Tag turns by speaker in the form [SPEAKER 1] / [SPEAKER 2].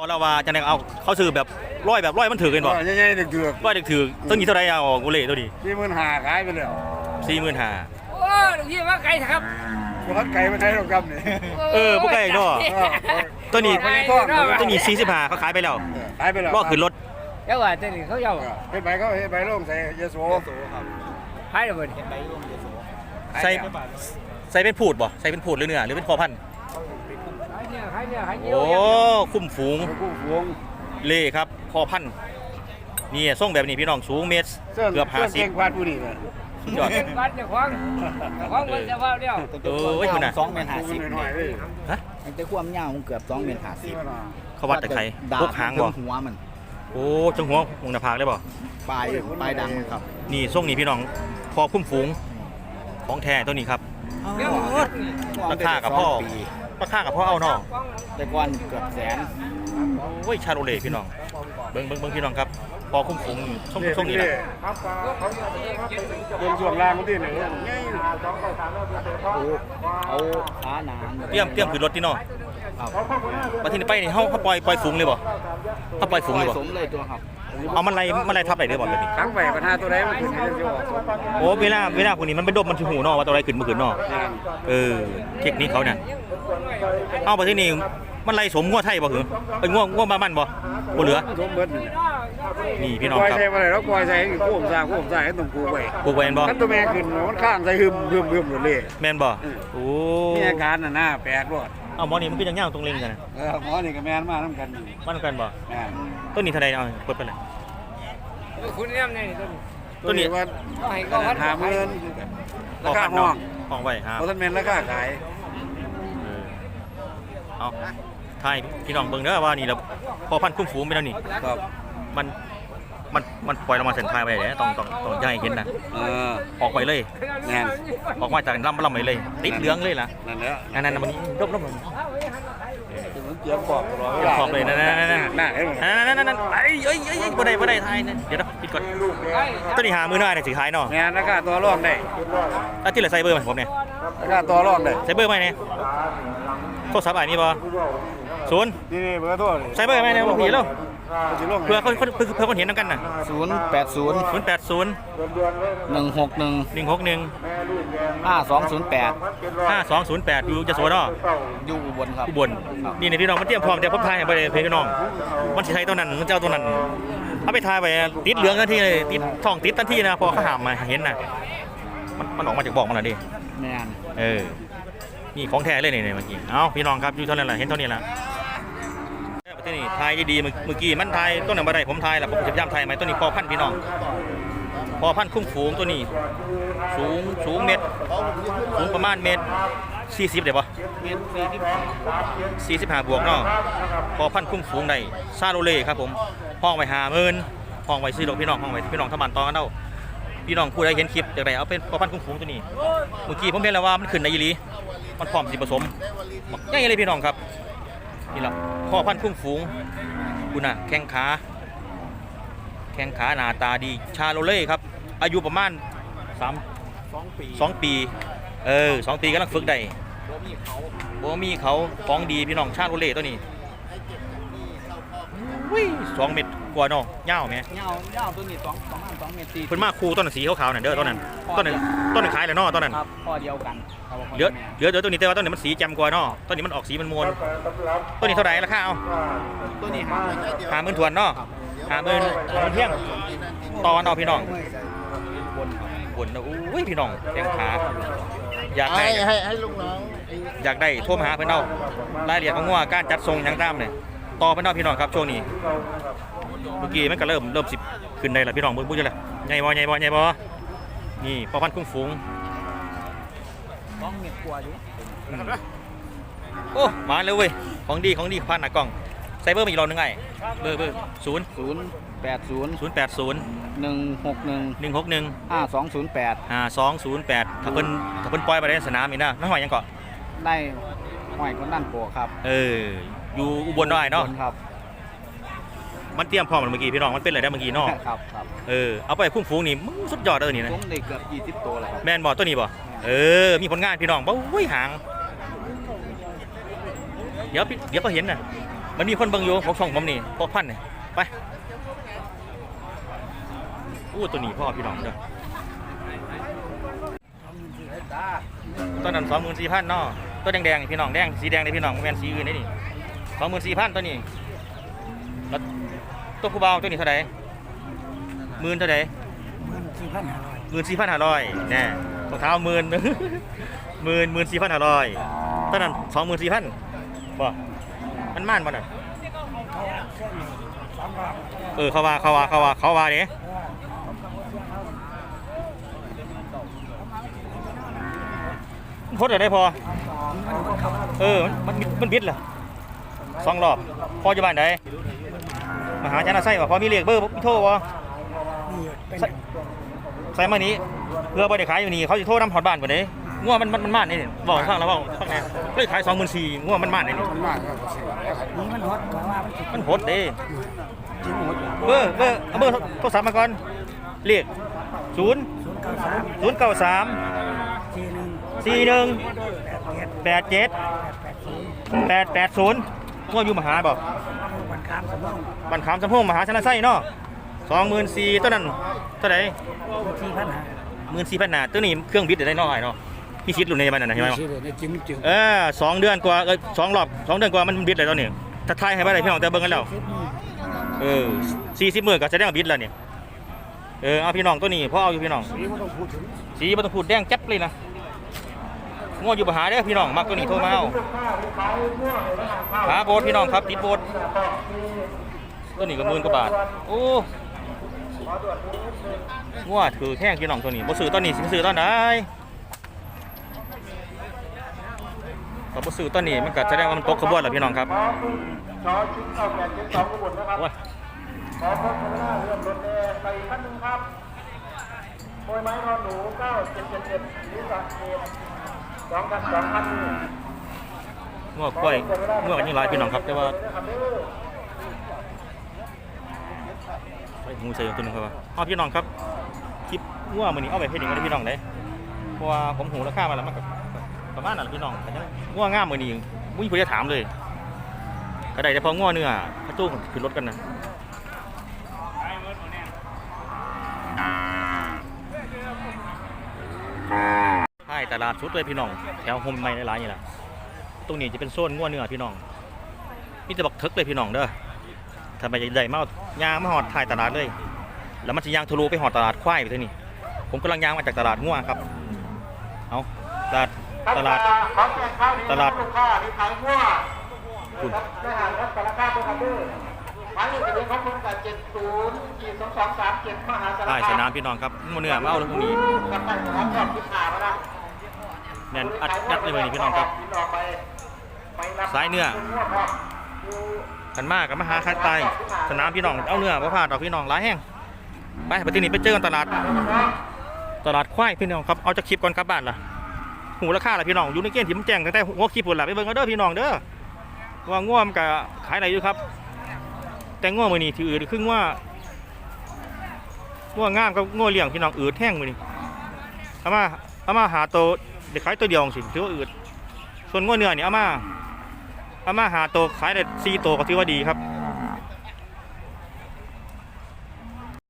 [SPEAKER 1] พอเราว่าจะไหนเอาเขาซื้อแบบร้อยแบบร้อยมันถือกันบ่
[SPEAKER 2] ใหญ่ๆเดือด
[SPEAKER 1] ร้อยเด็กถือตั้งนี้เท่าไรเอากูเล่ตัวนี้
[SPEAKER 2] ๆที่มันหาขายไปแล้ว
[SPEAKER 1] สี่หมื่นห้า
[SPEAKER 3] โอ้ลูกพี่ว่าไกลครับ
[SPEAKER 2] บ่ทันไก่มันได้ดอกกำนี่
[SPEAKER 1] เออพวกไก่เนาะตัวนี้
[SPEAKER 2] ไปท่อง
[SPEAKER 1] ตัวนี้สี่สิบห้าเขาขายไปแล้ว
[SPEAKER 2] ขายไปแล้ว
[SPEAKER 1] รอขึ้นรถ
[SPEAKER 3] เจ้าว่าเจ้านี่เขาเจ้า
[SPEAKER 2] เฮ็ดใบเขาเฮ็ดใบลงใส่ยาโสครับ
[SPEAKER 3] หายระเบิด
[SPEAKER 1] ใส่ใส่เป็นผูดบ่ใส่เป็นผูดหรือเนื้อหรือเป็นพอพันธุ์
[SPEAKER 3] หายเนี่ยหายเนี่ยหายเดีย
[SPEAKER 1] โอ้
[SPEAKER 3] ว
[SPEAKER 1] คุ้มฝูง
[SPEAKER 2] ไปกู้ฟวง
[SPEAKER 1] เล่ครับพอพันธุ์นี่ส่งแบบนี้พี่น้องสูงเมตร
[SPEAKER 2] เสื้อ
[SPEAKER 1] เกือบห้าสิบ
[SPEAKER 2] เก่งกว่าผู้นี้เลย
[SPEAKER 1] ยอด
[SPEAKER 3] บ้านเจ้าของเจ้าของมันจะว่าเดียว
[SPEAKER 1] เออไว้ยคุณน่ะ
[SPEAKER 4] สองเมตรห้าสิบ
[SPEAKER 2] หน่อยๆเลย
[SPEAKER 1] ฮะ
[SPEAKER 4] มันจะความยาวมันเกือบสองเมตรห้าสิบ
[SPEAKER 1] เขาวัดแต่ไข่
[SPEAKER 4] ดาบ
[SPEAKER 1] พวกหางบ่
[SPEAKER 4] หัวมัน
[SPEAKER 1] โอ้จังหัววงหน้าผากเลยบ่
[SPEAKER 4] ปลายปลายดังมันครับ
[SPEAKER 1] นี่ส่งนี่พี่น้องพอคุ้มฝูงของแท้ตัวนี้ครับ
[SPEAKER 3] เดี๋ยว
[SPEAKER 1] ราคากับพ่อ
[SPEAKER 4] ปี
[SPEAKER 1] ราคากับพ่อเอาเนาะ
[SPEAKER 4] แต่ก่อนเกือบแสน
[SPEAKER 1] โอ้ยชาโรเล่พี่น้องเบิ้งเบิ้งเบิ้งพี่น้องครับพอคุ้มฝูงส่งส่งนี่แหละ
[SPEAKER 2] เบิ่งช่วงล่างมันที่ไหน
[SPEAKER 4] โอ้เอาขาหนาง
[SPEAKER 1] เตรียมเตรียมขึ้นรถที่เนาะ
[SPEAKER 4] ครับ
[SPEAKER 1] มาที่นี่ไปนี่เฮาเฮาปล่อยปล่อยฝูงเลยบ่เฮาปล่อยฝูงเลยบ่
[SPEAKER 4] สมเลยตัวครับ
[SPEAKER 1] เอามันไล่มันไล่ทับได้เด้อบ่แบบนี้
[SPEAKER 2] ครั้งไปปัญหาตัวใดมันขึ้นให้สิออก
[SPEAKER 1] โอ้เวลาเวลาพวกนี้มันเป็นดมมันสิหูเนาะว่าตัวอะไรขึ้นบ่ขึ้นเนาะเออเทคนิคเขาเนี่ยเอาไปที่นี่มันไล่สมงัวไทยบ่หือเอ้ยงัวงัวบ้านมันบ่บ่เหลือ
[SPEAKER 2] สมเบิดนี่
[SPEAKER 1] นี่พี่น้อง
[SPEAKER 2] ปล่อย
[SPEAKER 1] ครับ
[SPEAKER 2] ใส่บ่ได้แล้วปล่อยใส่ให้กู้ผมสร้างกู้ผมสร้างให้ต้องกู้ไว้
[SPEAKER 1] ปลูกไว้แม่นบ่
[SPEAKER 2] คันตัวแม่ขึ้นมันข้างใส่หึมหึมหึมหมดเลย
[SPEAKER 1] แม่นบ่โอ้
[SPEAKER 2] มีอาการน่ะหน้าแปลกด้วย
[SPEAKER 1] เอาหมอนี่มันคือจังย่างตรงเลงกันนะ
[SPEAKER 2] เออหมอนี่ก็แม่นมานํกันนี่
[SPEAKER 1] มันกันบ่
[SPEAKER 2] แม่น
[SPEAKER 1] ต้นนี้เท่าใดเอากดไปเลย
[SPEAKER 3] คุณเนี่ยนี่ต้น
[SPEAKER 1] ตัวนี้
[SPEAKER 2] ว่า
[SPEAKER 3] ก็ให้ก็พัน
[SPEAKER 2] หาเงินราคาห้อง
[SPEAKER 1] ห้องไว้ครับ
[SPEAKER 2] บ่ทันแม่นราคาขาย
[SPEAKER 1] เออเอาทายพี่น้องเบิ่งเด้อว่านี่เราพอพันธุ์คุ้มฝูงไปแล้วนี่
[SPEAKER 2] ครับ
[SPEAKER 1] มัน มันมันปล่อยลงมาเส้นทางไปเลยต้องต้องต้องอย่าให้เห็นนะ
[SPEAKER 2] เออ
[SPEAKER 1] ออกไปเลย
[SPEAKER 2] แม่น
[SPEAKER 1] ออกมาจากลำลำไปเลย ติดเหลืองเลยล่ะ
[SPEAKER 2] นั่นแหละ
[SPEAKER 1] อันนั้นน่ะมันรบรบ
[SPEAKER 2] ถึงมันเจียมปอกตลอดเว
[SPEAKER 1] เดี๋ยว
[SPEAKER 2] ลา
[SPEAKER 1] ขอบเลยนั่นนั่นนั่นนั่น
[SPEAKER 2] หน้าเห็นบ่
[SPEAKER 1] นั่นนั่นนั่นไอ้เอ้ยเอ้ยเอ้ยบ่ได้บ่ได้ทายนะเดี๋ยวนะปิดก่อนตัวนี้หามือหน้าเนี่ยสิขายเนาะ
[SPEAKER 2] แม่นราคาตัวรองได้
[SPEAKER 1] อะที่เหลือใส่เบอร์ไหมผมเนี่ย
[SPEAKER 2] ราคาตัวรองได้
[SPEAKER 1] ใส่เบอร์ไหมเนี่ยโทรศัพท์อ้ายมีบ่ศูนย์
[SPEAKER 2] นี่ๆเบอร์โทรนี่
[SPEAKER 1] ใส่เบอร์ไหมเนี่ยลูกพี่แล้ว
[SPEAKER 2] มันสิลง
[SPEAKER 1] เพื่อคนคนเพื่อเพื่อคนเห็นน้ำกันน่ะ
[SPEAKER 4] ศูนย์แปดศูนย์
[SPEAKER 1] ศูนย์แปดศูนย์
[SPEAKER 4] หนึ่งหกหนึ่ง
[SPEAKER 1] หนึ่งหกหนึ่ง
[SPEAKER 4] ห้าสองศูนย์แปด
[SPEAKER 1] ห้าสองศูนย์แปดอยู่จะสวนเนาะ
[SPEAKER 4] อยู่อุบลครับ
[SPEAKER 1] อุบลนี่ในพี่น้องมันเตรียมพร้อมแต่ผมทายให้ไปเลยพี่น้อง มันสิใช้ตัวนั้นมันจะเอาตัวนั้นเอาไปทายไปติดเหลืองทันทีเลยติดท้องติดทันทีนะพอเขาหามมาเห็นนะมันมันออกมาจากบอกมันน่ะดิ
[SPEAKER 4] แมน
[SPEAKER 1] เออนี่ของแท้เลยนี่เมื่อกี้ เอ้าพี่น้องครับอยู่เท่านั้นแหละเห็นเท่านี้ละประเทศนี้ทายดีๆเมื่อกี้มันทายต้นไหนมาได้ผมทายแล้วผมจะพยายามทายไหมต้นนี้พอพันพี่น้องพอพันคุ้มฝูงตัวนี้ สูงสูงเมตรสูงประมาณเมตรสี่สิบเดี๋ยวปะ
[SPEAKER 4] เมตรสี่สิบ
[SPEAKER 1] สี่สิบห้าบวกเนาะพอพันคุ้มฝูงได้ซาโรเล่ครับผมห้องไว้หาเมินห้องไว้ซื้อดอกพี่น้องห้องไว้พี่น้องทำมันตอนกันเด้าพี่น้องผู้ใดเห็นคลิปจากไหนเอาเป็นพอพันคุ้มฝูงตัวนี้เมื่อกี้ผมเห็นแล้วว่ามันขึ้นในยีหลีมันพร้อมสิผสมง่ายเลยพี่น้องครับนี่ละ พ่อพันธุ์คุ้มฝูงคุณน่ะแข้งขาแข้งขาหน้าตาดีชาโรเล่ครับ อายุประมาณสาม
[SPEAKER 4] สองปี
[SPEAKER 1] สองปี เออสองปีกำลังฝึกได้
[SPEAKER 4] บ่มีเขา
[SPEAKER 1] บ่มีเขาของดีพี่น้องชาโรเล่ตัวนี้วิสองเม็ดก ว่าเนาะยาวไหม
[SPEAKER 4] เงาเงาตัวนี้สองประมาณสองเมตรสี่
[SPEAKER 1] เพิ่นมาคู่ต้นนั้นสีขาวๆนั่นเด้อต้นนั้นต้นนั้นต้นนั้นขายแล้วเนาะต้นนั้น
[SPEAKER 4] ครับพ่อเดียวกันครับพ่
[SPEAKER 1] เหลือ
[SPEAKER 4] แม่
[SPEAKER 1] เหลือเดี๋ยวตัวนี้แต่ว่าต้นนี้มันสีแจ่มกว่าเนาะต้นนี้มันออกสีมันมวลต้นนี้เท่าไหร่ราคาเอา
[SPEAKER 4] ตัวนี้หา
[SPEAKER 1] หาหมื่นทวนเนาะหาหมื่นหาหมื่นเพียงตอนเอาพี่น้อง
[SPEAKER 4] บนครับ
[SPEAKER 1] บนนะอุ้ยพี่น้องแข้งขาอยากได้
[SPEAKER 5] ให้ให้ให้ลูกน้องไอ้
[SPEAKER 1] อยากได้โทรมาหาเพิ่นเอารายละเอียดของงัวการจัดทรงหยังตามเนี่ยต่อเพิ่นเอาพี่น้องครับช่วงนี้ เมื่อกี้มันก็เริ่มเริ่มสิขึ้นได้แล้วพี่น้องเบิ่งบุ้ยละใหญ่บ่ใหญ่บ่ใหญ่บ่นี่พอพันธุ์คุ้งฝูง
[SPEAKER 4] สองเมตรกว่าอยู่
[SPEAKER 1] อืมโอ้มาเลยเว้ยของดีของดีพันหน้ากล้องใส่เบอร์มาอีกรอบหนึงไงเบอร์เบอร์ศูนย์
[SPEAKER 4] ศูนย์แปดศูนย์
[SPEAKER 1] ศูนย์แปดศูนย์
[SPEAKER 4] หนึ่งหกหนึ่ง
[SPEAKER 1] หนึ่งหกหนึ่ง
[SPEAKER 4] ห้าสองศูนย์แปด
[SPEAKER 1] ห้าสองศูนย์แปดถ้าเพิ่นถ้าเพิ่นปล่อยไปในสนามอีกนะน้องหอยยังเกาะ
[SPEAKER 4] ได้ห้อยคนนั่นโปะครับ
[SPEAKER 1] เอออยู่อุบลได้เนาะ
[SPEAKER 4] บครับ
[SPEAKER 1] มันเตรียมพร้อมแล้วเมื่อกี้พี่น้องมันเป็นอะไรได้เมื่อกี้เนาะ
[SPEAKER 4] ครับครับ
[SPEAKER 1] เออเอาไปคุ้งฟูงนี่มึงสุดยอดเลยนี่นะ
[SPEAKER 4] ผมได้เกือบยี่สิบตัวแล้วครับ
[SPEAKER 1] แมนบอตัวนี้บ่เออ มีผลงานพี่น้องบ่อุ้ยหาง เดี๋ยวพี่เดี๋ยวก็เห็นน่ะมันมีคนเบิ่งอยู่ของช่องผมนี่พอพันเนี่ยไป อู้ตัวนี้พ่อพี่น้องเด้อตัวนั้นสองหมื่นสี่พันเนาะตัวแดงๆนี่พี่น้องแดงสีแดงนี่พี่น้องบ่แม่นสีอื่นนี่นี่สองหมื่นสี่พันตัวนี้ แล้วตัวผู้เบาตัวนี้เท่าไหร่หมื่นเท่าไหร่
[SPEAKER 3] สี่พันห้าร้อย
[SPEAKER 1] หมื่นสี่พันห้าร้อยแน่รองเท้าหมื่นหมื่นหมื่นสี่พันห้าร้อยตอนนั้นสองหมื่นสี่พันบ่มันม่านบ่น่ะเออเขาว่าเขาว่าเขาว่าเขาว่าเด้พดได้พอ เออมันมันมันบิดเหรอสองรอบ พอจะบ้านใด มาหาชนะไส้ว่าพอมีเลขเบอร์โทรบ่ใส่ใส่มานี้เพื่อบ่ได้ขายอยู่นี่เขาจะโทรนำหอดบ้านบ่ได้งัวมันมันมันม่านนี่บอกให้ฟังแล้วบอกฟังแหน่เลยขาย24,000งัวมันม่านนี่
[SPEAKER 2] มันมากครับเสียแล้วครับ
[SPEAKER 3] นี่มันฮอตกว่ามัน
[SPEAKER 1] มันโหดเด้
[SPEAKER 2] จริงหมด
[SPEAKER 1] เบอร์เบอร์เอาเบอร์โทรศัพท์มาก่อนเลข0
[SPEAKER 3] ศูนย์เก้าสาม
[SPEAKER 1] 093
[SPEAKER 3] สี่หนึ่ง
[SPEAKER 1] 41
[SPEAKER 3] แปดเจ็ด
[SPEAKER 1] 87
[SPEAKER 3] แปดแปดศูนย์
[SPEAKER 1] 880งัวอยู่มหาบ่
[SPEAKER 3] วันคามสมอง
[SPEAKER 1] บันขามสะโพงมหาชนะไส้เนาะ24,000ตัวนั้นเท่าไหร่
[SPEAKER 3] สี่พันห้า
[SPEAKER 1] หมื่นสี่พันหนาตัวนี้เครื่องบิดได้น้อยเนาะพี่ชิดหลุดในบ้านนั่นนะใช่ไหม
[SPEAKER 2] ชื่อเลยจริงจริง
[SPEAKER 1] เออสองเดือนกว่าเออสองรอบสองเดือนกว่ามันบิดเลยตอนนี้ถ้าทายให้บ้านไหนพี่น้องแต่เบิ่งกันแล้ว
[SPEAKER 3] สิบนี่
[SPEAKER 1] เออสี่สิบหมื่นก็แสดงว่าบิดแล้วเนี่ยเออเอาพี่น้องตัวนี้พ่อเอาอยู่พี่น้อง
[SPEAKER 2] นี่ไม่ต้องพูดถึง
[SPEAKER 1] สีบ่ต้องพูดแดงจับเลยนะ ง้ออยู่บหาเด้พี่น้องมักตัวนี้โทรมาเอาหาโบสพี่น้องครับติดโบสตัวนี้ก็หมื่นกว่าบาทโอ้ง้อถือแข้งพี่น้องตัวนี้บ่ซื้อตัวนี้สิซื้อตัวไหนถ้าบ่ซื้อตัวนี้มันก็แสดงว่ามันตกขบวนแล้วพี่น้องครับช้อ้นช้อนขอพนหน้าไปขั้นหนึ่งครับโวยไม้นอนหนูเก้าเจ็ดเจ็ดเจ็ดนิสัยเก งัวกล้วยงัวกันยังหลายพี่น้องครับแต่ว่าไปงูใส่ตัวนึงครับว่าเอาพี่น้องครับคลิปงัวมือนี้เอาไปเฮ็ดหยังกันพี่น้องได้เพราะว่าผมหูราคามาแล้วมันก็ประมาณนั้นพี่น้องง่วงง่ามมือนี้มุ้ยเพื่อจะถามเลยก็ได้แต่พอง่วเนื้อพระตู้ขึ้นรถกันนะ ตลาดชุดเลยพี่น้อง แถวโฮมไม่หลายๆนี่แหละตรงนี้จะเป็นโซนง่วเนื้อพี่น้องนี่จะบักทึกเลยพี่น้องเด้อทำไมใหญ่มากยางมาหอดถ่ายตลาดเลย แล้วมันจะยางทะลุไปหอดตลาดควายไปเท่านี้ผมกำลังยางมาจากตลาดง่วครับ เอาตลาดตลาดตลาด
[SPEAKER 5] ลูกค้าที่ขายมั่ว
[SPEAKER 1] คุณ
[SPEAKER 5] ได้หารรับสารคามตัวคำดื้อหมายเลขทะเบียนของคุณกับเจ็ดศูนย์สี่สองสองสามเจ็ดมหาสาร
[SPEAKER 1] ใช่
[SPEAKER 5] คาม
[SPEAKER 1] สนามพี่น้องครับมันเนื้อมาเอาตรงนี้
[SPEAKER 5] กับไปสนามชอบที่ขามาละ
[SPEAKER 1] แน่นอัดยัดเลยมื้อนี้พี่น้องครับสายเนื้อ
[SPEAKER 5] มั่วพร้อมอยู่
[SPEAKER 1] กันมากกับมหาคัดไตสนามพี่น้องเอาเนื้อมาพาดอพี่น้องหลายแห้งไปปที่นี่ไปเจอกันตลาด ตลาดควายพี่น้องครับเอาจากคลิปก่อนกลับบ้านล่ะหูราคาล่ะพี่น้องอยู่ในเกณฑ์ที่มันแจ้งตั้งแต่หัวคลิปพุ่นล่ะไปเบิ่งเอาเด้อพี่น้องเด้อว่าง่วมันก็ขายอะได้อยู่ครับ แต่ง่วมือนี้ที่อื่นคือง่วง่วงามกับง่วเลี้ยงพี่น้องอืดแห้งมือนี้เอามาเอามาหาตัว เด็กขายตัวเดียวสิถือว่าอืดส่วนง้วเนื้อเนี่ยเอามาเอามาหาตัวขายได้สี่ตัวก็ถือว่าดีครับ